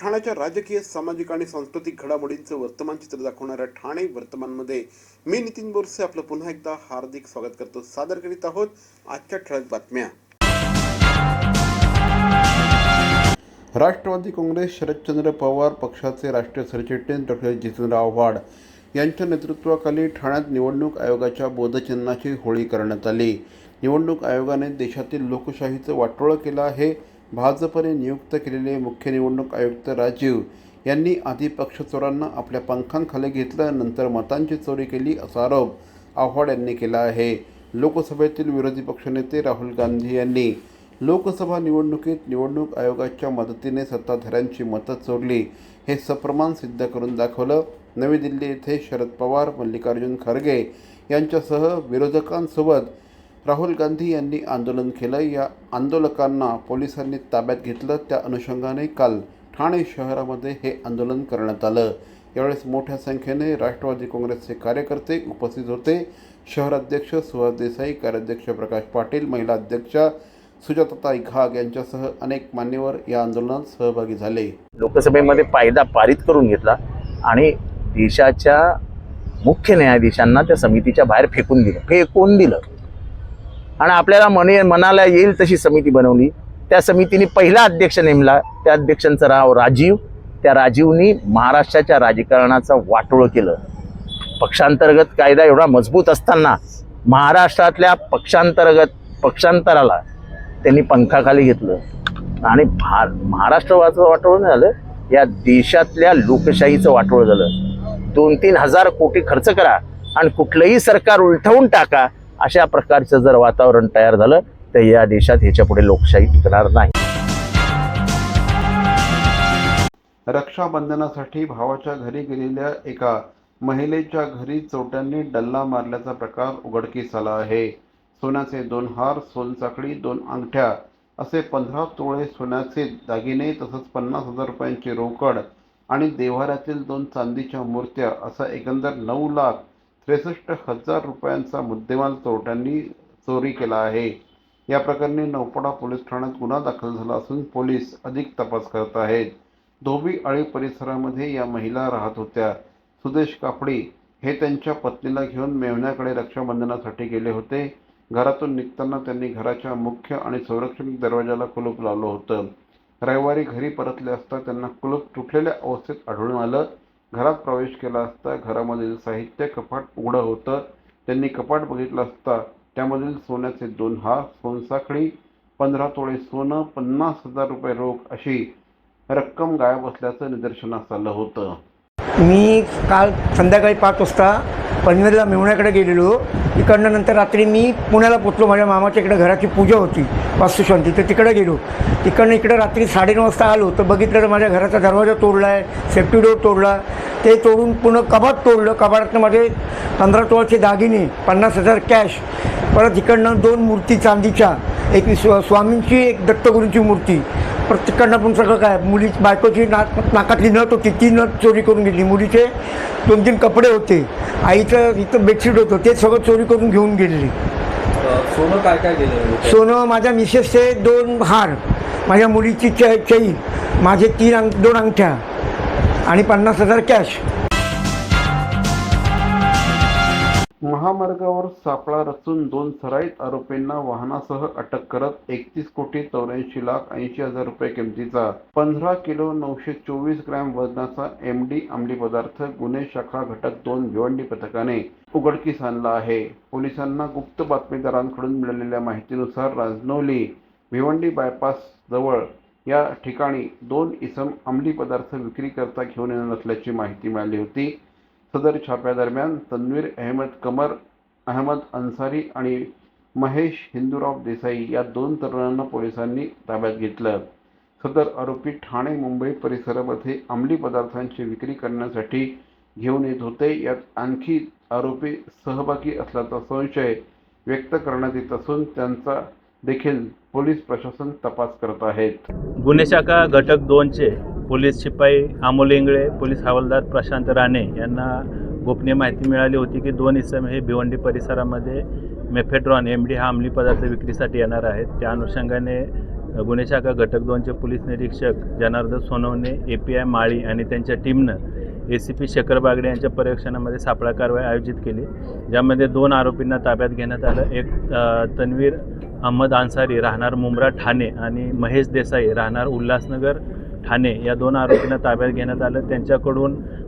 ठाण्याच्या राजकीय सामाजिक आणि सांस्कृतिक घडामोडींचं वर्तमान चित्र दाखवणाऱ्या ठाणे वर्तमानमध्ये मी नितीन बोरसे आपलं पुन्हा एकदा हार्दिक स्वागत करतो. सादर करीत आहोत आजच्या ठळक बातम्या. राष्ट्रवादी काँग्रेस शरदचंद्र पवार पक्षाचे राष्ट्रीय सरचिटणीस डॉक्टर जितेंद्र आव्हाड यांच्या नेतृत्वाखाली ठाण्यात निवडणूक आयोगाच्या बोधचिन्हाची होळी करण्यात आली. निवडणूक आयोगाने देशातील लोकशाहीचं वाटोळं केलं आहे. भाजपने नियुक्त केलेले मुख्य निवडणूक आयुक्त राजीव यांनी आधी पक्षचोरांना आपल्या पंखांखाली घेतलं नंतर मतांची चोरी केली असा आरोप आव्हाड यांनी केला आहे. लोकसभेतील विरोधी पक्षनेते राहुल गांधी यांनी लोकसभा निवडणुकीत निवडणूक आयोगाच्या मदतीने सत्ताधाऱ्यांची मतं चोरली. हे सप्रमाण सिद्ध करून दाखवलं. नवी दिल्ली येथे शरद पवार मल्लिकार्जुन खरगे यांच्यासह विरोधकांसोबत राहुल गांधी यांनी आंदोलन केलं. या आंदोलकांना पोलिसांनी ताब्यात घेतलं. त्या अनुषंगाने काल ठाणे शहरामध्ये हे आंदोलन करण्यात आलं. यावेळेस मोठ्या संख्येने राष्ट्रवादी काँग्रेसचे कार्यकर्ते उपस्थित होते. शहराध्यक्ष सुहास देसाई कार्याध्यक्ष प्रकाश पाटील महिला अध्यक्षा सुजाताताई घाग यांच्यासह अनेक मान्यवर या आंदोलनात सहभागी झाले. लोकसभेमध्ये पायदा पारित करून घेतला आणि देशाच्या मुख्य न्यायाधीशांना त्या समितीच्या बाहेर फेकून दिलं. फेकून दिलं. आणि आपल्याला मने मनाला येईल तशी समिती बनवली. त्या समितीने पहिला अध्यक्ष नेमला. त्या अध्यक्षांचं नाव राजीव. त्या राजीवनी महाराष्ट्राच्या राजकारणाचं वाटोळं केलं. पक्षांतर्गत कायदा एवढा मजबूत असताना महाराष्ट्रातल्या पक्षांतर्गत पक्षांतराला त्यांनी पंखाखाली घेतलं. आणि भा महाराष्ट्रवाचं वाटोळं नाही झालं. या देशातल्या लोकशाहीचं वाटोळं झालं. दोन तीन हजार कोटी खर्च करा आणि कुठलंही सरकार उलटवून टाका. अशा प्रकारचं जर वातावरण तयार झालं तर या देशात ह्याच्या पुढे लोकशाही टिकणार नाही. रक्षाबंधनासाठी भावाच्या घरी गेलेल्या एका महिलेच्या घरी चोट्यांनी डल्ला मारल्याचा प्रकार उघडकीस आला आहे. सोन्याचे दोन हार सोनसाखळी दोन अंगठ्या असे पंधरा तोळे सोन्याचे दागिने तसंच पन्नास हजार रुपयांची रोकड आणि देव्हाऱ्यातील दोन चांदीच्या मूर्त्या असा एकंदर नऊ लाख त्रेसष्ट हजार रुपयांचा मुद्देमाल चोरट्यांनी चोरी केला आहे. या प्रकरणी नौपाडा पोलीस ठाण्यात गुन्हा दाखल झाला असून पोलीस अधिक तपास करत आहेत. धोबी आळी परिसरामध्ये या महिला राहत होत्या. सुदेश कापडी हे त्यांच्या पत्नीला घेऊन मेव्हण्याकडे रक्षाबंधनासाठी गेले होते. घरातून निघताना त्यांनी घराच्या मुख्य आणि संरक्षण दरवाजाला कुलूप लावलं होतं. रविवारी घरी परतले असता त्यांना कुलूप तुटलेल्या अवस्थेत आढळून आलं. घरात प्रवेश केला असता घरामधील साहित्य कपाट उघडं होतं. त्यांनी कपाट बघितलं असता त्यामधील सोन्याचे दोन हार सोनसाखळी पंधरा तोळे सोनं पन्नास हजार रुपये रोख अशी रक्कम गायब असल्याचं निदर्शनास आलं होतं. मी काल संध्याकाळी पाच वाजता पनवेलला मेवण्याकडे गेलेलो. इकडनं नंतर रात्री मी पुण्याला पोचलो. माझ्या मामाच्या इकडे घराची पूजा होती वास्तुशांती. तर तिकडे गेलो. तिकडनं इकडे रात्री साडेनऊ वाजता आलो. तर बघितलं तर माझ्या घराचा दरवाजा तोडला आहे सेफ्टी डोर तोडला. ते तोडून पुन्हा कबाट तोडलं. कबाडातनं माझे पंधरा तोळाचे दागिने पन्नास हजार कॅश परत इकडनं दोन मूर्ती चांदीच्या एक स्वामींची एक दत्तगुरूंची मूर्ती. प्रत्येकांना पण सगळं काय मुली बायकोची नाक नाकातली नथ होती ती नथ चोरी करून घेतली. मुलीचे दोन तीन कपडे होते. आईचं इथं बेडशीट होतं ते सगळं चोरी करून घेऊन गेलेली. सोनं काय काय गेलं? सोनं माझ्या मिसेसचे दोन हार माझ्या मुलीची च चैन माझे तीन अंग दोन अंगठ्या आणि पन्नास हजार कॅश. महामार्गावर सापळा रचून दोन सराईत आरोपींना वाहनासह अटक करत एकतीस कोटी चौऱ्याऐंशी लाख ऐंशी हजार रुपये किमतीचा पंधरा किलो नऊशे चोवीस ग्रॅम वजनाचा एम डी अंमली पदार्थ गुन्हे शाखा घटक दोन भिवंडी पथकाने उघडकीस आणला आहे. पोलिसांना गुप्त बातमीदारांकडून मिळालेल्या माहितीनुसार राजनौली भिवंडी बायपास जवळ या ठिकाणी दोन इसम अंमली पदार्थ विक्रीकरता घेऊन येणार असल्याची माहिती मिळाली होती. सदर छाप्यादरम्यान तन्वीर अहमद कमर अहमद अन्सारी आणि महेश हिंदूराव देसाई या दोन तरुणांना पोलिसांनी ताब्यात घेतलं. सदर आरोपी ठाणे मुंबई परिसरामध्ये अंमली पदार्थांची विक्री करण्यासाठी घेऊन येत होते. यात आणखी आरोपी सहभागी असल्याचा संशय व्यक्त करण्यात येत असून त्यांचा देखील पोलीस प्रशासन तपास करत आहेत. गुन्हे शाखा घटक दोनचे पोलीस शिपाई अमोल इंगळे पोलीस हवालदार प्रशांत राणे यांना गोपनीय माहिती मिळाली होती की दोन इसम हे भिवंडी परिसरामध्ये मेफेड्रॉन एम डी हा अंमली पदार्थ विक्रीसाठी येणार आहेत. त्या अनुषंगाने गुन्हे शाखा घटक दोनचे पोलीस निरीक्षक Janardan Sonawane A P I Mali आणि त्यांच्या टीमनं A C P Shekhar Bagde यांच्या पर्यवेक्षणामध्ये सापळा कारवाई आयोजित केली. ज्यामध्ये दोन आरोपींना ताब्यात घेण्यात आलं. एक तन्वीर अहमद अन्सारी राहणार मुंब्रा ठाणे आणि महेश देसाई राहणार उल्हासनगर ठाणे या दोन आरोपींना ताब्यात घेण्यात आलं. त्यांच्याकडून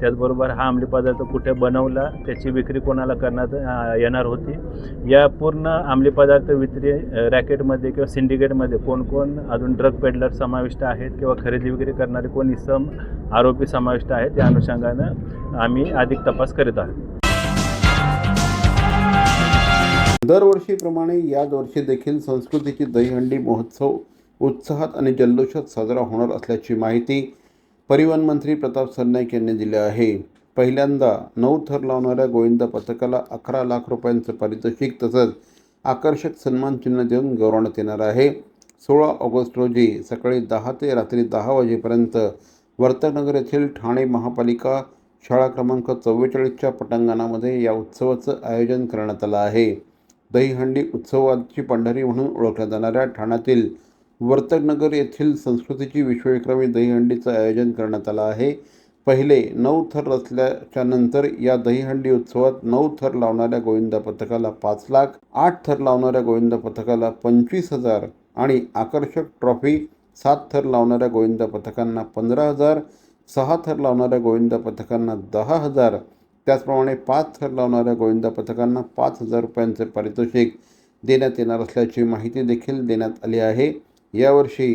त्याचबरोबर हा अंमली पदार्थ कुठे बनवला त्याची विक्री कोणाला करण्यात येणार होती? या पूर्ण अंमली पदार्थ विक्री रॅकेटमध्ये किंवा सिंडिकेटमध्ये कोण कोण अजून ड्रग पेडलर समाविष्ट आहेत किंवा खरेदी विक्री करणारे कोण इसम आरोपी समाविष्ट आहेत या अनुषंगानं आम्ही अधिक तपास करीत आहोत. दरवर्षीप्रमाणे यावर्षी देखील संस्कृतीची दहीहंडी महोत्सव उत्साहात आणि जल्लोषात साजरा होणार असल्याची माहिती परिवहन मंत्री प्रताप सरनाईक यांनी दिले आहे. पहिल्यांदा नऊ थर लावणाऱ्या गोविंदा पथकाला अकरा लाख रुपयांचं पारितोषिक तसंच आकर्षक सन्मान चिन्ह देऊन गौरवण्यात येणार आहे. सोळा ऑगस्ट रोजी सकाळी दहा ते रात्री दहा वाजेपर्यंत वर्तकनगर येथील ठाणे महापालिका शाळा क्रमांक चव्वेचाळीसच्या पटांगणामध्ये या उत्सवाचं आयोजन करण्यात आलं आहे. दहीहंडी उत्सवाची पंढरी म्हणून ओळखल्या जाणाऱ्या ठाण्यातील वर्तकनगर येथील संस्कृतीची विश्वविक्रमी दहीहंडीचं आयोजन करण्यात आलं आहे. पहिले नऊ थर रचल्याच्या नंतर या दहीहंडी उत्सवात नऊ थर लावणाऱ्या गोविंदा पथकाला पाच लाख आठ थर लावणाऱ्या गोविंदा पथकाला पंचवीस हजार आणि आकर्षक ट्रॉफी सात थर लावणाऱ्या गोविंदा पथकांना पंधरा हजार सहा थर लावणाऱ्या गोविंदा पथकांना दहा हजार त्याचप्रमाणे पाच थर लावणाऱ्या गोविंदा पथकांना पाच हजार रुपयांचे पारितोषिक देण्यात येणार असल्याची माहिती देखील देण्यात आली आहे. यावर्षी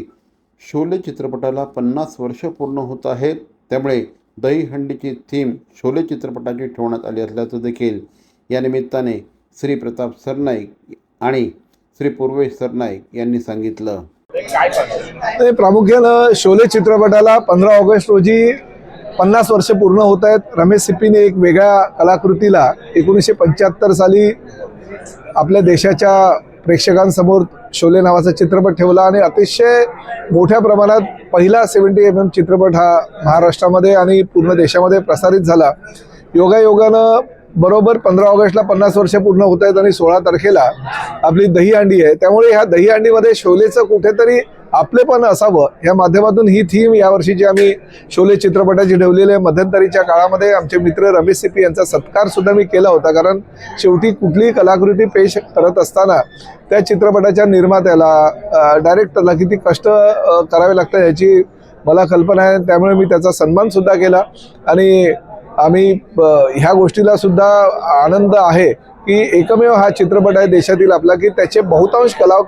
शोले चित्रपटाला पन्नास वर्ष पूर्ण होत आहेत. त्यामुळे दहीहंडीची थीम शोले चित्रपटाची ठेवण्यात आली असल्याचं देखील या निमित्ताने श्री प्रताप सरनाईक आणि श्री पूर्वेश सरनाईक यांनी सांगितलं. ते प्रामुख्यानं शोले चित्रपटाला पंधरा ऑगस्ट रोजी पन्नास वर्ष पूर्ण होत आहेत. रमेश सिप्पीने एक वेगळ्या कलाकृतीला एकोणीसशे पंच्याहत्तर साली आपल्या देशाच्या प्रेक्षकांसमोर शोले नावाचा चित्रपट ठेवला आणि अतिशय मोठ्या प्रमाणात पहिला सेवन्टी एम एम चित्रपट हा महाराष्ट्रामध्ये आणि पूर्ण देशामध्ये प्रसारित झाला. योगायोगानं बरोबर पंधरा ऑगस्टला पन्नास वर्ष पूर्ण होत आहेत आणि सोळा तारखेला आपली दहीहंडी आहे. त्यामुळे ह्या दहीहंडीमध्ये शोलेचं कुठेतरी आपलेपण असावं. या माध्यमातून ही थीम यावर्षी जी आम्ही शोले चित्रपटाची ठेवलेली आहे मध्यंतरीच्या काळामध्ये आमचे मित्र रमेश सिपी यांचा सत्कार सुद्धा मी केला होता. कारण शेवटी कुठलीही कलाकृती पेश करत असताना त्या चित्रपटाच्या निर्मात्याला डायरेक्टरला किती कष्ट करावे लागतात याची मला कल्पना आहे. त्यामुळे मी त्याचा सन्मान सुद्धा केला. आणि आम्ही ह्या गोष्टीला सुद्धा आनंद आहे. की एकमेव हा चित्रपट आहे देशातील आपला की त्याचे बहुतांश कला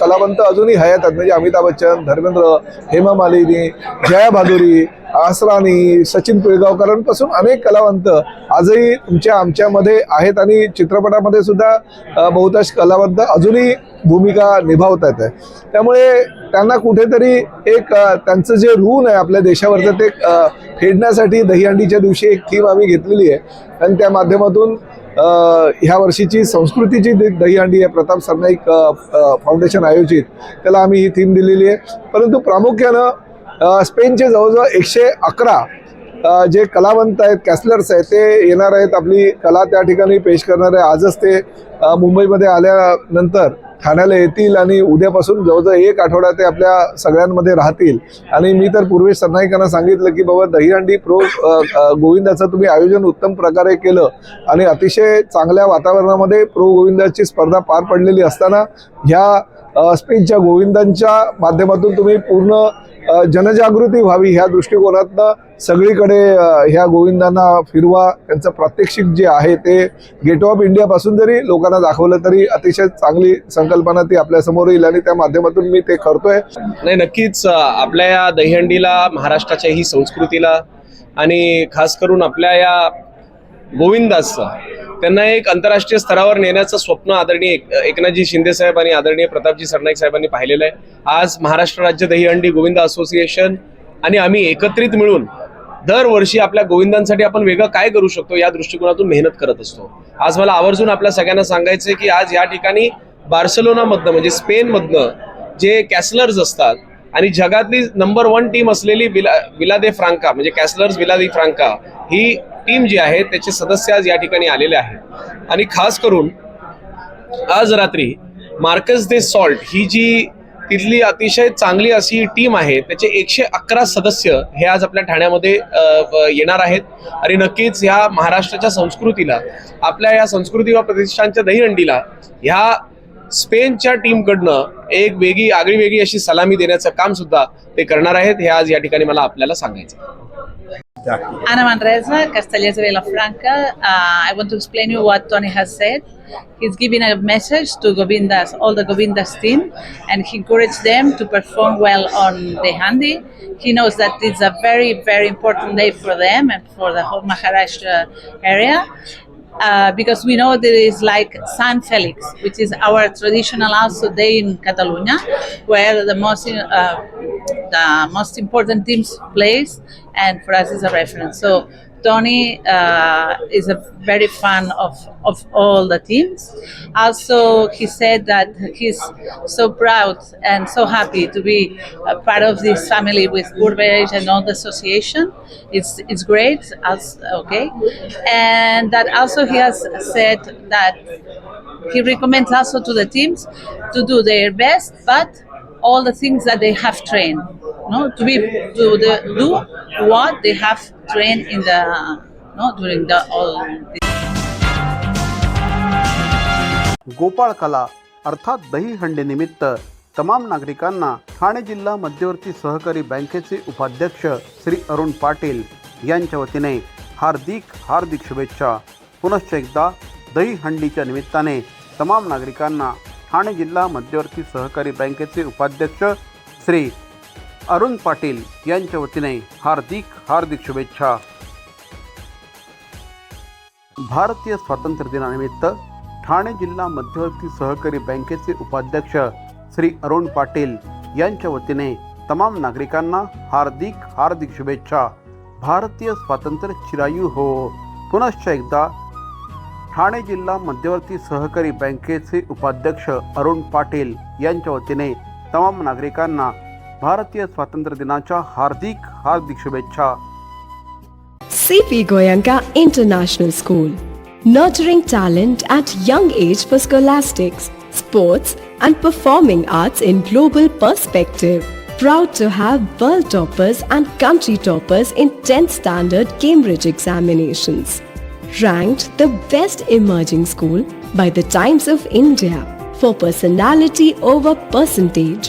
कलावंत अजूनही हयात आहेत. म्हणजे अमिताभ बच्चन धर्मेंद्र हेमा मालिनी जया भादुरी आसरानी सचिन पिळगावकरांपासून अनेक कलावंत आजही तुमच्या आमच्यामध्ये आहेत आणि चित्रपटामध्ये सुद्धा बहुतांश कलावंत अजूनही भूमिका निभावत आहेत. त्यामुळे त्यांना कुठेतरी एक त्यांचं जे ऋण आहे आपल्या देशावरचं ते फेडण्यासाठी दहीहंडीच्या दिवशी एक थीम आम्ही घेतलेली आहे. आणि त्या माध्यमातून ह्या वर्षीची संस्कृतीची दहीहंडी आहे प्रताप सरनाईक फाउंडेशन आयोजित त्याला आम्ही ही थीम दिलेली आहे. परंतु प्रामुख्यानं स्पेनचे जवळजवळ एकशे अकरा जे कलावंत आहेत कॅसलर्स आहेत ते येणार आहेत. आपली कला त्या ठिकाणी पेश करणार आहे. आजच ते मुंबईमध्ये आल्यानंतर ठाण्याला येतील आणि उद्यापासून जवळजवळ एक आठवडा ते आपल्या सगळ्यांमध्ये राहतील. आणि मी तर पूर्वेश सरनाईकांना सांगितलं की बाबा दहीहंडी प्रो गोविंदाचं तुम्ही आयोजन उत्तम प्रकारे केलं. आणि अतिशय चांगल्या वातावरणामध्ये प्रो गोविंदाची स्पर्धा पार पडलेली असताना ह्या स्पेनच्या गोविंदांच्या माध्यमातून तुम्ही पूर्ण जनजागृती व्हावी ह्या दृष्टिकोनातनं सगळीकडे ह्या गोविंदांना फिरवा त्यांचं प्रात्यक्षिक जे आहे ते गेट ऑफ इंडियापासून जरी लोकांना दाखवलं तरी अतिशय चांगली संकल्पना ती आपल्यासमोर येईल आणि त्या माध्यमातून मी ते करतोय. नाही नक्कीच आपल्या या दहीहंडीला महाराष्ट्राच्या ही संस्कृतीला आणि खास करून आपल्या या गोविंदाचं त्यांना एक आंतरराष्ट्रीय स्तरावर नेण्याचं स्वप्न आदरणीय एक- एकनाथजी शिंदे साहेब आणि आदरणीय प्रतापजी सरनाईक साहेबांनी पाहिलेलं आहे. आज महाराष्ट्र राज्य दहीहंडी गोविंद असोसिएशन आणि आम्ही एकत्रित मिळून दरवर्षी आपल्या गोविंदांसाठी आपण वेगळं काय करू शकतो या दृष्टिकोनातून मेहनत करत असतो. आज मला आवर्जून आपल्या सगळ्यांना सांगायचं आहे की आज या ठिकाणी बार्सलोनामधनं म्हणजे स्पेनमधनं जे कॅसलर्स असतात आणि जगातली नंबर वन टीम असलेली विला विला दे फ्रांका म्हणजे कॅसलर्स विला दे फ्रांका ही टीम जी आहे त्याचे सदस्य आज या ठिकाणी आलेले आहेत. आणि खास करून आज रात्री मार्कस दे सॉल्ट ही जी तिथली अतिशय चांगली अशी टीम आहे त्याचे एकशे अकरा सदस्य हे आज आपल्या ठाण्यामध्ये येणार आहेत. आणि नक्कीच ह्या महाराष्ट्राच्या संस्कृतीला आपल्या या संस्कृती व प्रतिष्ठानच्या दहीहंडीला ह्या स्पेनच्या टीमकडनं एक वेगळी आगळी वेगळी अशी सलामी देण्याचं काम सुद्धा ते करणार आहेत हे आज या ठिकाणी मला आपल्याला सांगायचं आहे. Ana Manresa, Castellers de Vilafranca. Uh, I want to explain you what Tony has said. He's giving a message to Govindas, all the Govindas team, and he encouraged them to perform well on the handi. He knows that it's a very, very important day for them and for the whole Maharashtra area. Uh, because we know there is like San Felix, which is our traditional also day in Catalonia, where the most uh, the most important teams plays, and for us is a reference. So Tony uh, is a very fan of of all the teams. Also, he said that he's so proud and so happy to be a part of this family with Burbage and all the association. It's it's great. As, okay, and that also he has said that he recommends also to the teams to do their best, but all the things that they have trained, no, to be to the, do what they have trained in the no during the all. Gopal कला अर्थात दहीहंडी निमित्त तमाम नागरिकांना ठाणे जिल्हा मध्यवर्ती सहकारी बँकेचे उपाध्यक्ष श्री अरुण पाटील यांच्या वतीने हार्दिक हार्दिक शुभेच्छा पुनश्च एकदा दहीहंडीच्या निमित्ताने तमाम नागरिकांना ठाणे जिल्हा मध्यवर्ती सहकारी बँकेचे उपाध्यक्ष श्री अरुण पाटील यांच्या वतीने हार्दिक हार्दिक शुभेच्छा. भारतीय स्वातंत्र्य दिनानिमित्त ठाणे जिल्हा मध्यवर्ती सहकारी बँकेचे उपाध्यक्ष श्री अरुण पाटील यांच्या वतीने तमाम नागरिकांना हार्दिक हार्दिक शुभेच्छा. भारतीय स्वातंत्र्य चिरायू हो. पुनश्च एकदा ठाणे जिल्हा मध्यवर्ती सहकारी बँकेचे उपाध्यक्ष अरुण पाटील यांच्या वतीने तमाम नागरिकांना ಭಾರತೀಯ ಸ್ವಾತಂತ್ರ್ಯ ದಿನಾಚ ಹಾರ್ದಿಕ್ ಹಾರ್ದಿಕ್ ಶುಭೇಚ್ಛಾ. CP Goenka international school nurturing talent at young age for scholastics sports and performing arts in global perspective proud to have world toppers and country toppers in 10th standard Cambridge examinations. Ranked the best emerging school by the Times of India for personality over percentage.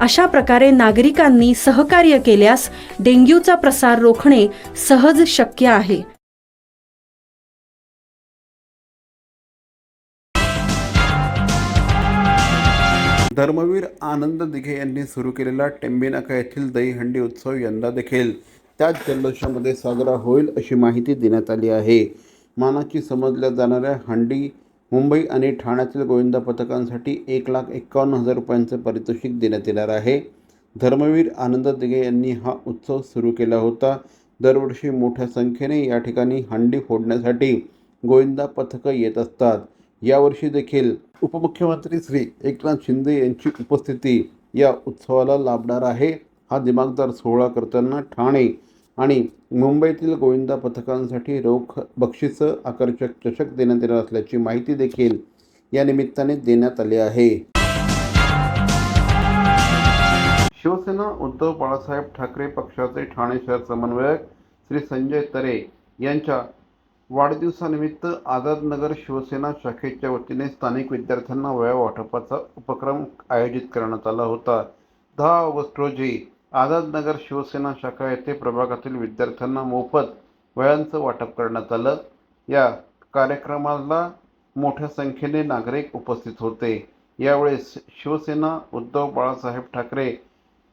अशा प्रकारे नागरिकांनी सहकार्य केल्यास डेंग्यूचा प्रसार रोखणे सहज शक्य आहे. धर्मवीर आनंद दिघे यांनी सुरू केलेला टेंबेनाका येथील दहीहंडी उत्सव यंदा देखील त्याच जल्लोषामध्ये साजरा होईल अशी माहिती देण्यात आली आहे. मानाची समजल्या जाणाऱ्या हंडी मुंबई आणि ठाण्यातील गोविंदा पथकांसाठी एक लाख एक्कावन्न हजार रुपयांचं पारितोषिक देण्यात येणार आहे. धर्मवीर आनंद दिघे यांनी हा उत्सव सुरू केला होता. दरवर्षी मोठ्या संख्येने या ठिकाणी हंडी फोडण्यासाठी गोविंदा पथकं येत असतात. यावर्षी देखील उपमुख्यमंत्री श्री एकनाथ शिंदे यांची उपस्थिती या उत्सवाला लाभणार आहे. हा दिमागदार सोहळा करताना ठाणे आणि मुंबईतील गोविंदा पथकांसाठी रोख बक्षिसं आकर्षक चषक देण्यात येणार असल्याची माहिती देखील या निमित्ताने देण्यात आली आहे. शिवसेना उद्धव बाळासाहेब ठाकरे पक्षाचे ठाणे शहर समन्वयक श्री संजय तरे यांच्या वाढदिवसानिमित्त आझादनगर शिवसेना शाखेच्या वतीने स्थानिक विद्यार्थ्यांना वया वाटपाचा उपक्रम आयोजित करण्यात आला होता. दहा ऑगस्ट रोजी आझादनगर शिवसेना शाखा येथे प्रभागातील विद्यार्थ्यांना मोफत वयांचं वाटप करण्यात आलं. या कार्यक्रमाला मोठ्या संख्येने नागरिक उपस्थित होते. यावेळेस शिवसेना उद्धव बाळासाहेब ठाकरे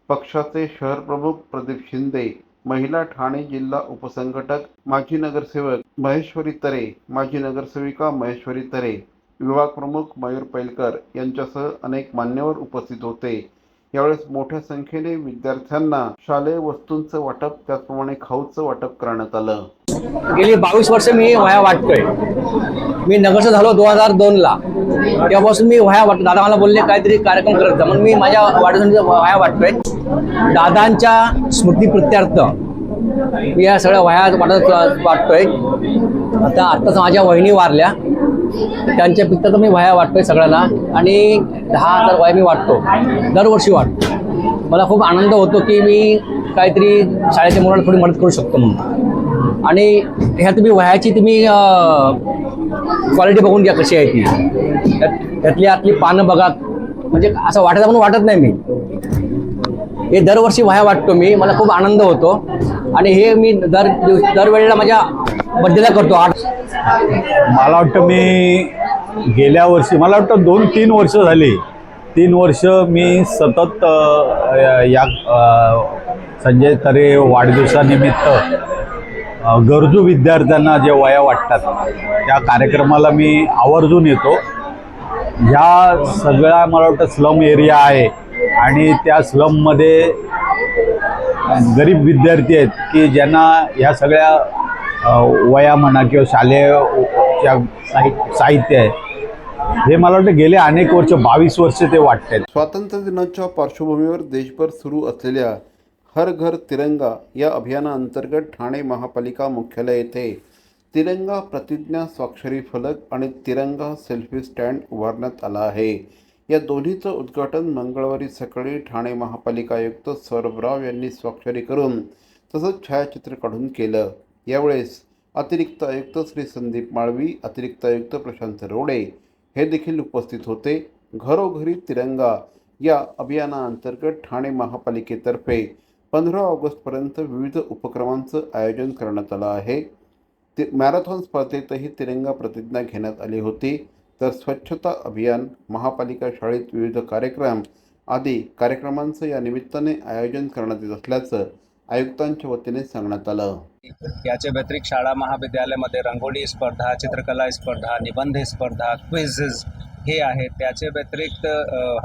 पक्षाचे शहर प्रमुख प्रदीप शिंदे महिला ठाणे जिल्हा उपसंघटक माजी नगरसेवक महेश्वरी तरे माजी नगरसेविका महेश्वरी तरे विभाग प्रमुख मयूर पैलकर यांच्यासह अनेक मान्यवर उपस्थित होते. यावेळेस मोठ्या संख्येने विद्यार्थ्यांना शालेय वस्तूंचं वाटप त्याचप्रमाणे खाऊचं वाटप करण्यात आलं. गेली बावीस वर्ष मी वया वाटतोय. मी नगरचं झालो दोन हजार दोनला. तेव्हापासून मी वया वाटतो. दादा मला बोलले काहीतरी कार्यक्रम करत जा. म्हणून मी माझ्या वाढदिवसाच्या वया वाटतोय. दादांच्या स्मृतीप्रित्यर्थ मी या सगळ्या वह्या वाटत वाटतोय. आता आत्ताच माझ्या वहिनी वारल्या. त्यांच्या पित्ताच मी वह्या वाटतोय सगळ्यांना आणि दहा हजार वह्या मी वाटतो. दरवर्षी वाटतो. मला खूप आनंद होतो की मी काहीतरी शाळेच्या मुलांना थोडी मदत करू शकतो म्हणून. आणि ह्या तुम्ही वह्याची तुम्ही क्वालिटी बघून घ्या कशी आहे ती. त्यातली आतली पानं बघा. म्हणजे असं वाटत म्हणून वाटत नाही मी. हे दरवर्षी वह्या वाटतो मी. मला खूप आनंद होतो. आणि हे मी दर दिवस दरवेळेला माझ्या बड्डेला करतो. आठ मला वाटतं मी गेल्या वर्षी मला वाटतं दोन तीन वर्ष झाली. तीन वर्ष मी सतत या संजय तरे वाढदिवसानिमित्त गरजू विद्यार्थ्यांना जे वया वाटतात त्या कार्यक्रमाला मी आवर्जून येतो. ह्या सगळ्या मला वाटतं स्लम एरिया आहे. आणि त्या स्लममध्ये गरीब विद्यार्थी आहेत की ज्यांना ह्या सगळ्या वया म्हणा किंवा शालेयच्या साहि- साहित्य आहे. हे मला वाटतं गेले अनेक वर्ष बावीस वर्ष ते वाटतात स्वातंत्र्य दिनाच्या पार्श्वभूमीवर देशभर सुरू असलेल्या हर घर तिरंगा या अभियानाअंतर्गत ठाणे महापालिका मुख्यालय येथे तिरंगा प्रतिज्ञा स्वाक्षरी फलक आणि तिरंगा सेल्फी स्टँड उभारण्यात आला आहे. या दोन्हीचं उद्घाटन मंगळवारी सकाळी ठाणे महापालिका आयुक्त सौरभ राव यांनी स्वाक्षरी करून तसंच छायाचित्र काढून केलं. यावेळेस अतिरिक्त आयुक्त श्री संदीप माळवी अतिरिक्त आयुक्त प्रशांत रोडे हे देखील उपस्थित होते. घरोघरी तिरंगा या अभियानाअंतर्गत ठाणे महापालिकेतर्फे पंधरा ऑगस्टपर्यंत विविध उपक्रमांचं आयोजन करण्यात आलं आहे. ते मॅरेथॉन स्पर्धेतही तिरंगा प्रतिज्ञा घेण्यात आली होती. तर स्वच्छता अभियान महापालिका शाळेत विविध कार्यक्रम आदी कार्यक्रमांचं या निमित्ताने आयोजन करण्यात येत असल्याचं आयुक्तांच्या वतीने सांगण्यात आलं. याच्या व्यतिरिक्त शाळा महाविद्यालयामध्ये रंगोली स्पर्धा चित्रकला स्पर्धा निबंध स्पर्धा क्विझेस हे आहे त्याच्या व्यतिरिक्त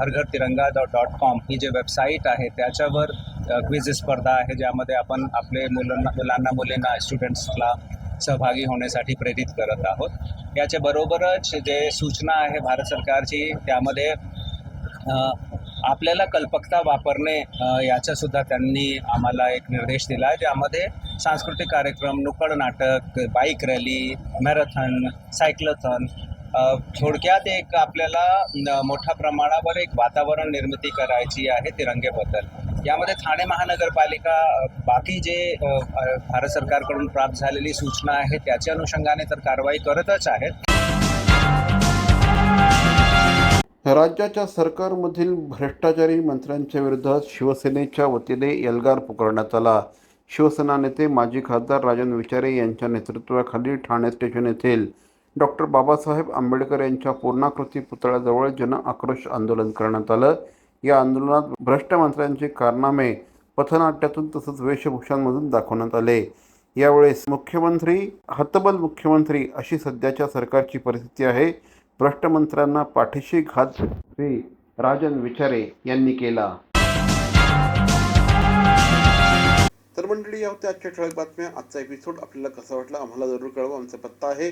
हरघर तिरंगा डॉट डॉट कॉम ही जे वेबसाईट आहे त्याच्यावर क्विझ स्पर्धा आहे ज्यामध्ये आपण आपले मुलांना मुलांना मुलींना स्टुडंट्सला सहभागी होण्यासाठी प्रेरित करत आहोत. याच्या बरोबरच जे सूचना आहे भारत सरकारची त्यामध्ये आपल्याला कल्पकता वापरणे याचासुद्धा त्यांनी आम्हाला एक निर्देश दिला आहे. ज्यामध्ये सांस्कृतिक कार्यक्रम नुक्कड नाटक बाईक रॅली मॅरेथॉन सायक्लथॉन थोडक्यात एक आपल्याला न- मोठ्या प्रमाणावर एक वातावरण निर्मिती करायची आहे तिरंगेबद्दल. यामध्ये ठाणे महानगरपालिका बाकी जे भारत सरकारकडून प्राप्त झालेली सूचना आहे त्याच्या अनुषंगाने तर कारवाई करतच आहेत. राज्याच्या सरकारमधील भ्रष्टाचारी मंत्र्यांच्या विरोधात शिवसेनेच्या वतीने एल्गार पुकारण्यात आला. शिवसेना नेते माजी खासदार राजन विचारे यांच्या नेतृत्वाखाली ठाणे स्टेशन येथील डॉक्टर बाबासाहेब आंबेडकर यांच्या पूर्णाकृती पुतळ्याजवळ जन आक्रोश आंदोलन करण्यात आलं. या आंदोलनात भ्रष्ट मंत्र्यांचे कारनामे पथनाट्यातून तसंच वेशभूषांमधून दाखवण्यात आले. यावेळेस मुख्यमंत्री हतबल मुख्यमंत्री अशी सध्याच्या सरकारची परिस्थिती आहे. भ्रष्ट मंत्र्यांना पाठीशी घात श्री राजन विचारे यांनी केला. तर मंडळी या होत्या आजच्या ठळक बातम्या. आजचा एपिसोड आपल्याला कसा वाटला? आम्हाला जरूर कळवा. आमचा पत्ता आहे